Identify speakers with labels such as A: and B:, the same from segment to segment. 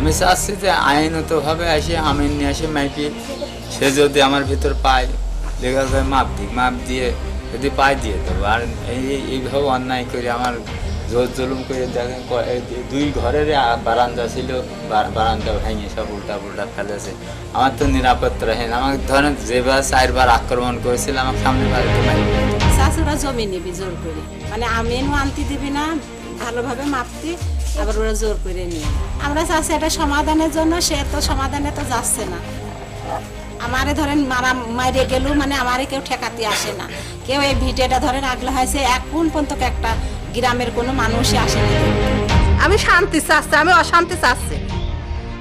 A: আমি চাচ্ছি যে আইনতভাবে আসে, আমিন নিয়ে আসে মাইপি সে যদি আমার ভিতর পায় লেখা যায় মাপ দিক মাপ দিয়ে যদি পায় দিয়ে দেবো। আর এই, এইভাবে অন্যায় করে আমার জোর জুলুম করে দেখেন দুই ঘরের বারান্দা ছিল বারান্দা ভেঙে সব উল্টা পুল্টা ফেলেছে। আমার তো নিরাপত্তা রাখেন। আমাকে ধরেন যেবার চারবার আক্রমণ করেছিল, আমার সামনে বাড়িতে
B: জমি নিবি জোর করে। মানে আমিনও আনতে দিবি না, ভালোভাবে মাপতি আবার ওরা জোর করে নিয়ে। আমরা চাচ্ছি এটা সমাধানের জন্য সে তো সমাধানে তো যাচ্ছে না। আমারে ধরেন মারা মাইরে গেলেও মানে আমারে কেউ ঠেকাতে আসে না। কেউ এই ভিডিওটা ধরেন আগলে হয়েছে এখন পর্যন্ত একটা গ্রামের কোনো মানুষই আসে না।
C: আমি শান্তি চাচ্ছি আমি অশান্তি চাচ্ছি।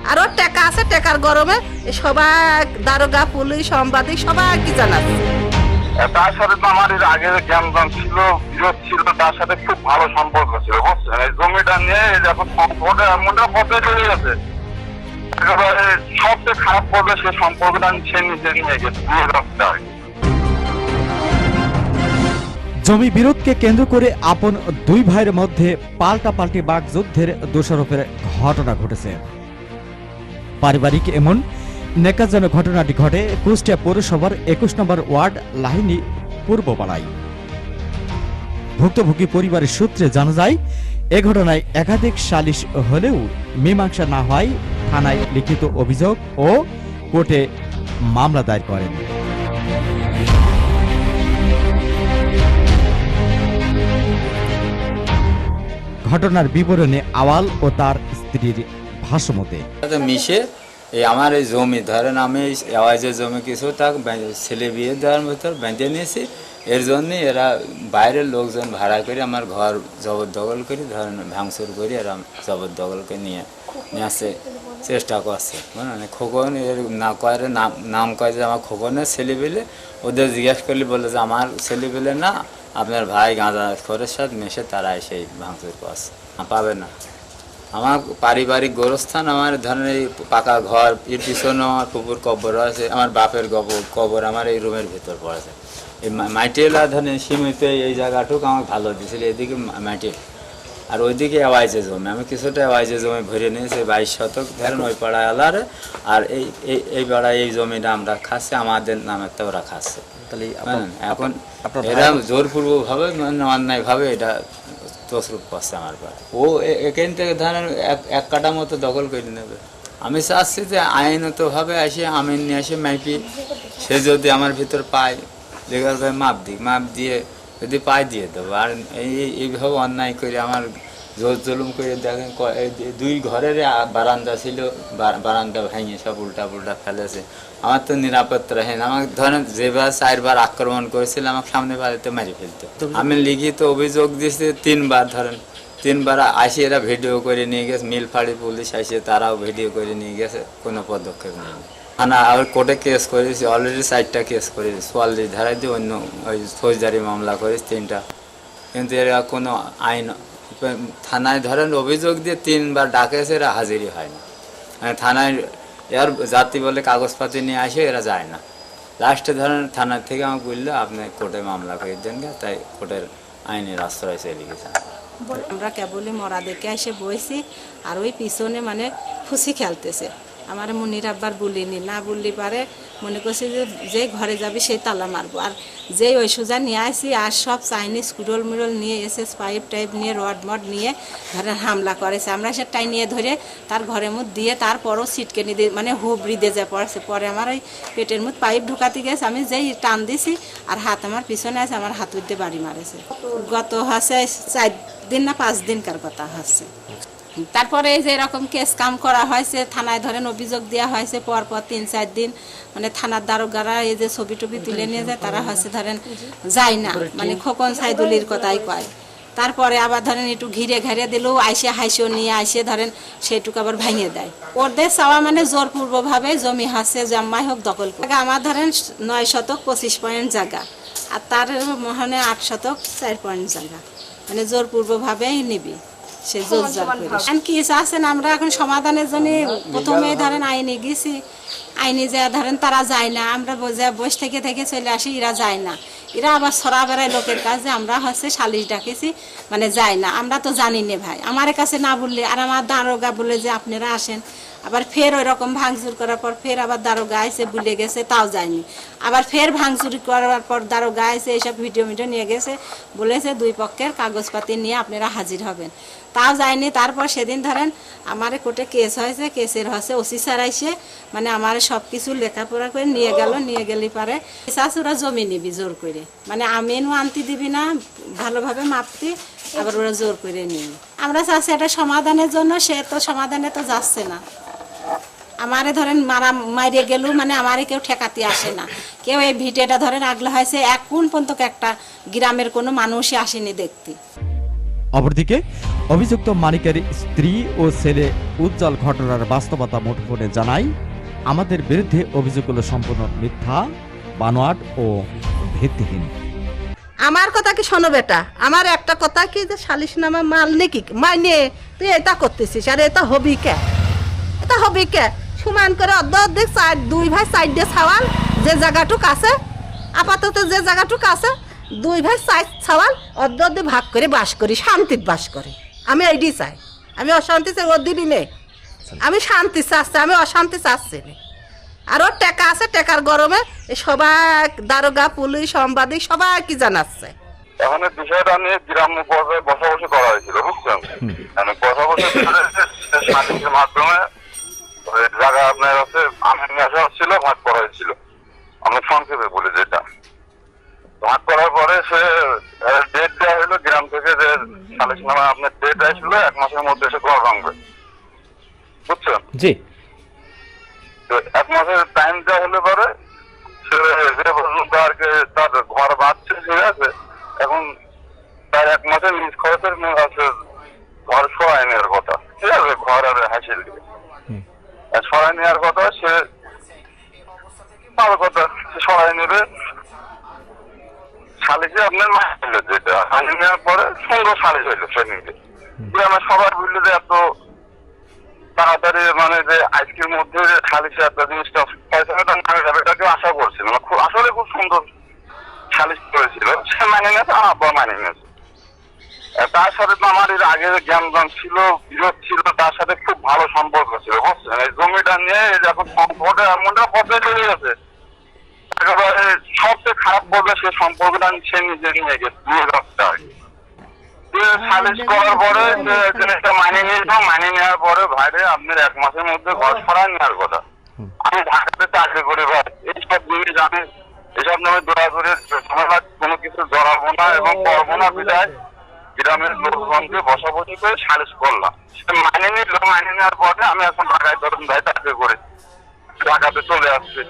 C: আর ওর টাকা আছে টাকার গরমে এই সবাই দারোগা পুলিশ সাংবাদিক সবাই কি জানাচ্ছে।
D: তার সাথে তো আমার এর আগে ছিল, বিরোধ ছিল, তার সাথে খুব ভালো সম্পর্ক ছিল, বুঝছেন? এই জমিটা নিয়ে এখন চলে গেছে। একেবারে সবচেয়ে খারাপ সে সম্পর্কটা সে নিজে নিয়ে গেছে আর
E: জমি বিরোধকে কেন্দ্র করে আপন দুই ভাইয়ের মধ্যে পাল্টাপাল্টি বাক যুদ্ধের দোষারোপের ঘটনা ঘটেছে। পারিবারিক এমন নেকাজনক ঘটনাটি ঘটে কুষ্টিয়া পৌরসভার একুশ নম্বর ওয়ার্ড লাহিনী পূর্বপাড়ায়। ভুক্তভোগী পরিবারের সূত্রে জানা যায়, এ ঘটনায় একাধিক সালিশ হলেও মীমাংসা না হয় থানায় লিখিত অভিযোগ ও কোর্টে মামলা দায়ের করেন। ঘটনার বিবরণে আওয়াল ও তার স্ত্রীর ভাষ্যমতে
A: মিশে এই আমার এই জমি ধরেন আমি আওয়াজের জমি কিছু তাক ছেলে বিয়ে দেওয়ার ভিতর বেঁধে নিয়েছি। এর জন্য এরা বাইরের লোকজন ভাড়া করে আমার ঘর জবরদখল করে ধরেন ভাঙচুর করে এরা জবরদখলকে নিয়ে নিয়ে আসে। চেষ্টা করছে, বুঝলেন? খোকন এর না করে নাম নাম কয় যে আমার খোকনের ছেলে পেলে ওদের জিজ্ঞেস করলে বলে যে আমার ছেলে পেলে না, আপনার ভাই গাঁজা খরের সাথে মেশে তারা এসে ভাঙচুর করছে। পাবে না। আমার পারিবারিক গোরস্থান আমার ধরেন এই পাকা ঘর এর পিছনে আমার পুকুর কবর আছে আমার বাপের কবর কবর আমার এই রুমের ভিতর পড়েছে। এই মা- মাটিলা ধরেন সীমিত এই জায়গাটুকু আমার ভালো দিয়েছিল এদিকে মা- মাটি আর ওইদিকে আওয়াজে জমি আমি কিছুটা আওয়াজে জমি ভরে নিয়েছি বাইশ শতক ধরেন ওই পাড়ায় আলার আর এই এই এই পাড়ায় এই জমিটা আমরা খাচ্ছি আমাদের নামের তো ওরা খাচ্ছে
E: তাহলে
A: এখন এরা জোরপূর্বক ভাবে মানে অন্যায় ভাবে এটা তসরুপ করছে আমার পাড়ে ও এখান থেকে ধরেন এক কাটা মতো দখল করে নেবে। আমি চাচ্ছি যে আইনতভাবে আসে, আমিন নিয়ে আসে মাইপি সে যদি আমার ভিতর পায় লেখার ভাই মাপ দিই। মাপ দিয়ে যদি পায়, দিয়ে দেবো। আর এই এইভাবে অন্যায় করে আমার জোর জুলুম করে দেখেন দুই ঘরের বারান্দা ছিল বারান্দা ভেঙে সব উল্টা পুল্টা ফেলেছে। আমার তো নিরাপত্তা রাখেন। আমাকে ধরেন যেবার চারবার আক্রমণ করেছিল আমার সামনে বাড়িতে মেরে ফেলতো। আমি লিখিত অভিযোগ দিয়েছি তিনবার, ধরেন তিনবার আসি এরা ভিডিও করে নিয়ে গেছে, মিলফাড়ি পুলিশ আসে, তারাও ভিডিও করে নিয়ে গেছে, কোনো পদক্ষেপ নেই। থানা আর কোর্টে কেস করেছি অলরেডি চারটা কেস করেছি চুয়াল্লিশ ধারায় দিয়ে অন্য ওই ফৌজদারি মামলা করেছি, তিনটা। কিন্তু এরা কোনো আইন থানায় ধরেন অভিযোগ দিয়ে তিনবার ডাকে এরা হাজিরই হয় না। মানে থানায় এর জাতি বলে কাগজপাতি নিয়ে আসে, এরা যায় না। লাস্টে ধরেন থানার থেকে আমাকে বলল, আপনি কোর্টে মামলা করে দেন তাই কোর্টের আইনের আশ্রয় চলে গেছে
B: আমরা কেবলই মরা দেখে এসে বইছি, আর ওই পিছনে মানে খুশি খেলতেছে। আমার মনির আব্বার বলিনি। না বললি পারে, মনে করছি যে যে ঘরে যাবি সেই তালা মারবো। আর যেই ওই সোজা নিয়ে আসি আর সব চাইনিজ কুডল মুডল নিয়ে এসে পাইপ টাইপ নিয়ে, রড মড নিয়ে ধরে হামলা করেছে। আমরা সেটাই নিয়ে ধরে তার ঘরের মধ্যে দিয়ে তারপরও সিটকে নিয়ে মানে হুবড়ি দিয়ে যা পড়েছে। পরে আমার ওই পেটের মধ্যে পাইপ ঢুকাতে গেছে। আমি যেই টান দিছি, আর হাত আমার পিছনে আছে, আমার হাত উঠতে বাড়ি মারেছে। গত হচ্ছে চার দিন না পাঁচ দিনকার কথা হচ্ছে তারপরে এই যে এরকম কেস কাম করা হয়েছে, থানায় ধরেন অভিযোগ দেওয়া হয়েছে, পর পর তিন চার দিন মানে থানার দারোগারা এই যে ছবি টবি তুলে নিয়ে যায়, তারা হচ্ছে ধরেন যায় না। মানে খোকন সাইদুলির কথাই কয়। তারপরে আবার ধরেন একটু ঘিরে ঘিরে দিলেও আইসে হাইসেও নিয়ে আইসে ধরেন সেটুকু আবার ভেঙে দেয়। ওদের চাওয়া মানে জোরপূর্বভাবে জমি হাসে জম্মাই হোক, দখল করে। আমার ধরেন নয় শতক, পঁচিশ পয়েন্ট জায়গা। আর তার মহানে আট শতক, চার পয়েন্ট জায়গা। মানে জোরপূর্বভাবেই নিবি। সে জোর করে। এখন কি আছেন আমরা এখন সমাধানের জন্য প্রথমে ধরেন আইনে গেছি। আইনে যা ধরেন তারা যায় না। আমরা বোঝা বসে থেকে থেকে চলে আসি এরা যায় না। এরা আবার সরা বেড়ায় লোকের কাছে। আমরা হচ্ছে সালিশ ডাকেছি মানে যায় না। আমরা তো জানি না ভাই। আমার কাছে না বললে আর আমার দারোগা বলে যে আপনারা আসেন। আবার ফের ওই রকম ভাঙচুর করার পর ফের আবার দারোগা আইসে ভুলে গেছে, তাও যায়নি। আবার ফের ভাঙচুর করার পর দারোগা আইসে এইসব ভিডিও মিডিও নিয়ে গেছে, বলেছে দুই পক্ষের কাগজপাতি নিয়ে আপনারা হাজির হবেন। তাও যায়নি, তারপর সেদিন ধরেন আমার কোর্টে কেস হয়েছে, কেসের হচ্ছে ওসি স্যার আইসে মানে আমার সব কিছু লেখাপড়া করে নিয়ে গেল, নিয়ে গেলে পারে শাশুরা জমি নিবি জোর করে। মানে আমিনও আনতে দিবি না, ভালোভাবে মাপতি, আবার ওরা জোর করে নিবি আমরা চাচ্ছি এটা সমাধানের জন্য, সে তো সমাধানে তো যাচ্ছে না। আমারে ধরেন মারা মাইরে গেলেও মানে আমারে কেউ ঠেকাতে আসে না। কেউ এই ভিডিওটা ধরেন আগলা হয়েছে এখন পর্যন্ত একটা গ্রামের কোনো মানুষই আসেনি দেখতে।
E: অপরদিকে অভিযুক্ত মানিকের স্ত্রী ও ছেলে উজ্জ্বল ঘটনার বাস্তবতা মুঠোফোনে জানাই আমাদের বিরুদ্ধে অভিযোগগুলো সম্পূর্ণ মিথ্যা বানোয়াট ও ভিত্তিহীন।
C: আমার কথা কি শোনো বেটা? আমার একটা কথা কি যে সালিশ নামা মাল নাকি মাইনে তুই এটা করতেছিস আর এটা হবি কে? এটা হবি কে? সমান করে অর্ধ অর্ধেক সাইড দুই ভাই সাইড দিয়ে ছাওয়াল যে জায়গাটুক আছে আপাতত যে জায়গাটুক আছে দুই ভাই সাইড ছাওয়াল অর্ধ অর্ধে ভাগ করে বাস করি শান্তির বাস করি। আমি এইটি চাই। আমি অশান্তি চাই ওর দিনই নেই। আমি শান্তি চাচ্ছি আমি অশান্তি চাচ্ছি না। আর ওর টেকা আছে টেকার গরমে সবাই দারোগা পুলিশ সাংবাদিক সবাই কি জানাচ্ছে?
D: এখন বিষয়টা নিয়ে গ্রাম্য পর্যায়ে বসাবসি করা হয়েছিল বুঝছেন? মানে বসাবসি মাধ্যমে জায়গা আপনার হচ্ছে আমিন নিয়ে আসা হচ্ছিল ভাগ করা হয়েছিল আমি সংক্ষেপে বলি যেটা। ভাগ করার পরে সে ডেট দেওয়া হলো গ্রাম থেকে যে সালিস নামে আপনার ডেট আসলো এক মাসের মধ্যে সে ঘর ভাঙবে। বুঝছেন?
E: জি।
D: তো এক মাসের টাইম দেওয়া হলে পরে সে যে পর্যন্ত আর কি তার ঘর বাঁধছে ঠিক আছে? এখন তার এক মাসের নিজ খরচের মেয়ে আছে ঘর সরাই নেওয়ার কথা। ঠিক আছে? ঘর আর হাসিল দিয়ে। সরাই নেওয়ার কথা সে ভালো কথা সরাই নেবে। সালিশে আপনার মাস হইল যেটা হাসিল নেওয়ার পরে সুন্দর সালিশ হইল সেদিনকে গ্রামে সবার বুঝলো যে এত তাড়াতাড়ি মানে যে আজকের মধ্যে যে সালিশে একটা জিনিসটা ফয়সালাটা নামে যাবে এটাকে আশা করছিল না। খুব আসলে খুব সুন্দর সালিশ করেছিল। সে মানে আমার আব্বা মানে আর তার সাথে তো আমার এর আগে জ্ঞান ছিল বিরোধ ছিল তার সাথে খুব ভালো সম্পর্ক ছিল বুঝছেন? এই জমিটা নিয়ে এই যখন সম্পর্কে এমনটা পর্যায়ে চলে গেছে একেবারে সবচেয়ে খারাপ বলবে সে সম্পর্কটা সে নিজে নিয়ে গেছে নিয়ে যাচ্ছে আর কি। সালিশ করার পরে জিনিসটা মানিয়ে নিয়েছিল মানিয়ে নেওয়ার পরে ভাইরে আপনার এক মাসের মধ্যে ঘর সরায় নেওয়ার কথা। আমি ঢাকাতে চাকরি করি ভাই। এইসব জিনিস আমি এসব নামে দৌড়াদৌড়ি ঝামেলা কোনো কিছু জড়াবো না এবং করব না বিদায়। গ্রামের লোকজনকে বসাবসি করে সালিশ করলাম। সে মানিয়ে নিল মানিয়ে নেওয়ার পরে আমি এখন ঢাকায় ধরুন ভাই চাকরি করি ঢাকাতে চলে আসছি।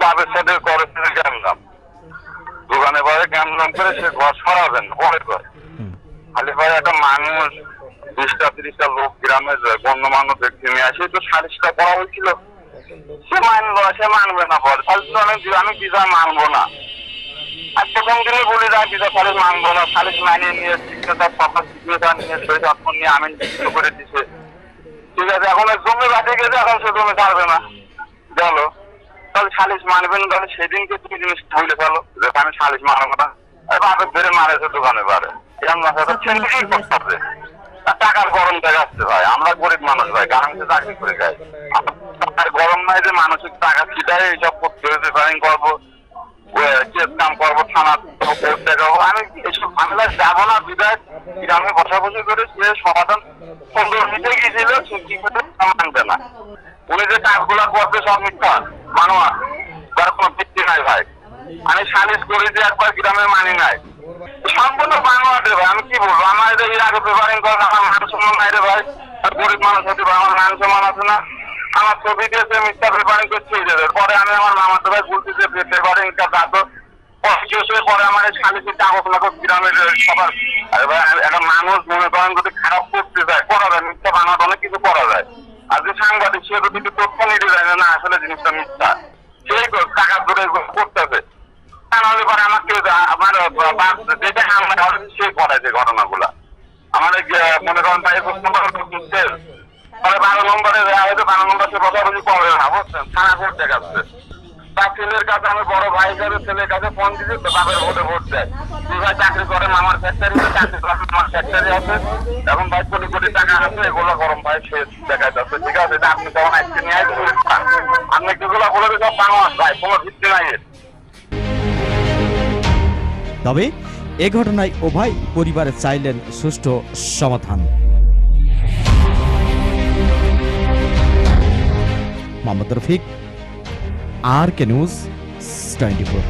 D: বাপের সাথে গেলাম দোকানে পরে গ্যামলাম করে সে ঘর সরাবেন পরে করে খালি পরে একটা মানুষ বিশটা তিরিশটা লোক গ্রামের গণ্যমান্য ব্যক্তি নিয়ে আসে তো সালিশটা করা হয়েছিল। সে মানবো সে মানবে না পরে। তো আমি আমি মানবো না? আর প্রথম দিনে বলি যে আমি সালিশ মানবো না। সালিশ মানিয়ে নিয়ে তার সবার সিগনেচার নিয়ে সই স্বাক্ষর নিয়ে আমি লিখিত করে দিছে। ঠিক আছে এখন জমি বাটে গেছে এখন সে জমি ছাড়বে না। গেল তাহলে সালিশ মানবেন তাহলে সেদিনকে তুমি জিনিস ভুলে ফেলো। যে আমি সালিশ মানবো না। আর বাপের ধরে মারেছে দোকানে পারে এরকম না সেটা ছেলেকেই করতে হবে। আর টাকার গরম দেখাচ্ছে ভাই আমরা গরিব মানুষ ভাই গার্মেন্টে চাকরি করে খাই। টাকার গরম নাই যে মানসিক টাকা ছিটাই এইসব করতে হয়েছে। করব আমি এইসব ঝামেলা যাব সালিশ করি যে একবার গ্রামে মানি নাই সম্পূর্ণ রে ভাই আমি কি বলব আমার এর আগে প্রেপারিং করেন আমার মান সম্মান নাই রে ভাই গরিব মানুষ হতে পারে আমার মান সম্মান আছে না আমার ছবি দিয়েছে, মিথ্যা প্রেপারিং করছে। পরে আমি আমার মামাতো ভাই বলছি যে প্রেপারিংটা দাদো পরে পরে আমার এই সালিশি কাগজ লাগো গ্রামের সবার। একটা মানুষ মনে করেন যদি খারাপ করতে যায় করা যায় মিথ্যা বানাতে অনেক কিছু করা যায়। আর যে সাংবাদিক সে তো কিছু তথ্য নিতে যায় না, আসলে জিনিসটা মিথ্যা সেই টাকা ধরে করতেছে। তা নাহলে পরে আমাকে আমার যেটা আমরা সে করায় যে ঘটনাগুলা। আমাদের মনে করেন ভাই পরে বারো নম্বরে হয়তো বারো নম্বর সে বসাবসি করবে না বুঝছেন? থানা করতে গেছে তার ছেলের কাছে আমি বড় ভাই হিসাবে ছেলের কাছে ফোন বাপের ভোটে ভোট দেয়। দুই ভাই চাকরি চাকরি ফ্যাক্টরি আছে। এখন ভাই কোটি কোটি টাকা আছে, এগুলো গরম ভাই দেখা যাচ্ছে ঠিক আছে আপনি নিয়ে আসবেন আপনি যেগুলো বলে সব ভাই, কোনো ভিত্তি নাই
E: তবে এ ঘটনায় উভয় পরিবারে চাইলেন সুষ্ঠু সমাধান। Mohammad Rafiq R K news twenty four